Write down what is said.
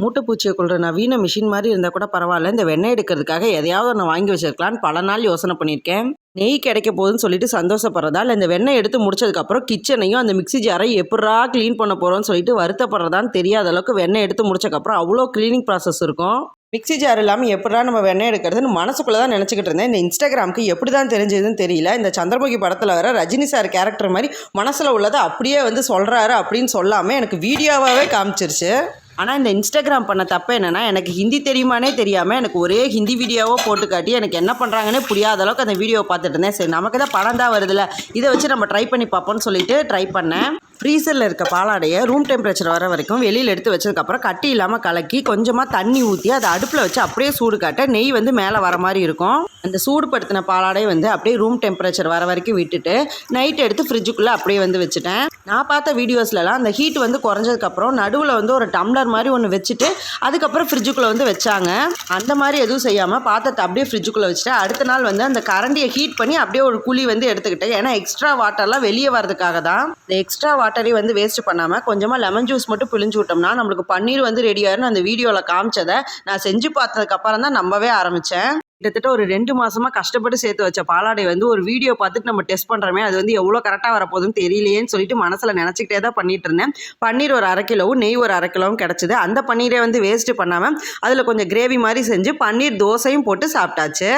மூட்டை பூச்சியை கொள்கிற நவீன மிஷின் மாதிரி இருந்தால் கூட பரவாயில்ல. இந்த வெண்ணெய் எடுக்கிறதுக்காக எதையாவது ஒன்று வாங்கி வச்சிருக்கலான்னு பல நாள் யோசனை பண்ணியிருக்கேன். நெய் கிடைக்க போகுதுன்னு சொல்லிட்டு சந்தோஷப்படுறதால் இந்த வெண்ணெய் எடுத்து முடிச்சதுக்கப்புறம் கிச்சனையும் அந்த மிக்சி ஜாரையும் எப்படா க்ளீன் பண்ண போகிறோம்னு சொல்லிட்டு வருத்தப்படுறதான்னு தெரியாத அளவுக்கு வெண்ணெய் எடுத்து முடிச்சக்கப்புறம் அவ்வளோ க்ளீனிங் ப்ராசஸ் இருக்கும். மிக்சி ஜார் இல்லாமல் எப்படா நம்ம வெண்ணெய் எடுக்கிறதுன்னு மனசுக்குள்ளே தான் நினச்சிக்கிட்டு இருந்தேன். இந்த இன்ஸ்டாகிராமுக்கு எப்படி தான் தெரிஞ்சதுன்னு தெரியல. இந்த சந்திரமுகி படத்தில் வர ரஜினி சார் கேரக்டர் மாதிரி மனசில் உள்ளதை அப்படியே வந்து சொல்கிறாரு அப்படின்னு சொல்லாமல் எனக்கு வீடியோவாகவே காமிச்சிருச்சு. ஆனால் இந்த இன்ஸ்டாகிராம் பண்ண தப்பு என்னென்னா எனக்கு ஹிந்தி தெரியுமானே தெரியாமல் எனக்கு ஒரே ஹிந்தி வீடியோவோ போட்டு காட்டி எனக்கு என்ன பண்ணுறாங்கன்னே புரியாத அளவுக்கு அந்த வீடியோ பார்த்துட்டு இருந்தேன். சரி நமக்கு தான் படம் தான் வருதுல்ல இதை வச்சு நம்ம ட்ரை பண்ணி பார்ப்போம்னு சொல்லிட்டு ட்ரை பண்ணேன். ஃப்ரீசரில் இருக்க பாலாடையை ரூம் டெம்பரேச்சர் வர வரைக்கும் வெளியில் எடுத்து வச்சதுக்கப்புறம் கட்டி இல்லாமல் கலக்கி கொஞ்சமாக தண்ணி ஊற்றி அதை அடுப்பில் வச்சு அப்படியே சூடு காட்ட நெய் வந்து மேலே வர மாதிரி இருக்கும். அந்த சூடுபடுத்தின பாலாடையை வந்து அப்படியே ரூம் டெம்பரேச்சர் வர வரைக்கும் விட்டுட்டு நைட் எடுத்து ஃப்ரிட்ஜுக்குள்ளே அப்படியே வந்து வச்சுட்டேன். நான் பார்த்த வீடியோஸ்லலாம் அந்த ஹீட் வந்து குறைஞ்சதுக்கப்புறம் நடுவில் வந்து ஒரு டம்ளர் மாதிரி ஒன்று வச்சுட்டு அதுக்கப்புறம் ஃப்ரிட்ஜுக்குள்ளே வந்து வச்சாங்க. அந்த மாதிரி எதுவும் செய்யாமல் பாத்திரத்தை அப்படியே ஃப்ரிட்ஜுக்குள்ளே வச்சுட்டு அடுத்த நாள் வந்து அந்த கரண்டியை ஹீட் பண்ணி அப்படியே ஒரு குழி வந்து எடுத்துக்கிட்டேன் ஏன்னா எக்ஸ்ட்ரா வாட்டர்லாம் வெளியே வரதுக்காக தான். இந்த எக்ஸ்ட்ரா வாட்டரையும் வந்து வேஸ்ட் பண்ணாமல் கொஞ்சமாக லெமன் ஜூஸ் மட்டும் பிழிஞ்சு விட்டோம்னா நம்மளுக்கு பன்னீர் வந்து ரெடி அந்த வீடியோவில் காமிச்சதை நான் செஞ்சு பார்த்ததுக்கப்புறம் தான் நம்பவே ஆரம்பித்தேன் கிட்டத்தட்ட ஒரு ரெண்டு மாசமா கஷ்டப்பட்டு சேர்த்து வச்ச பாலாடை வந்து ஒரு வீடியோ பார்த்துட்டு நம்ம டெஸ்ட் பண்ணுறோமே அது வந்து எவ்வளோ கரெக்டாக வரப்போகுதுன்னு தெரியலையேன்னு சொல்லிட்டு மனசில் நினச்சிக்கிட்டே தான் பண்ணிட்டு இருந்தேன். பன்னீர் ஒரு அரை கிலோவும் நெய் ஒரு அரை கிலோவும் கிடச்சிது. அந்த பன்னீரை வந்து வேஸ்ட்டு பண்ணாமல் அதில் கொஞ்சம் கிரேவி மாதிரி செஞ்சு பன்னீர் தோசையும் போட்டு சாப்பிட்டாச்சு.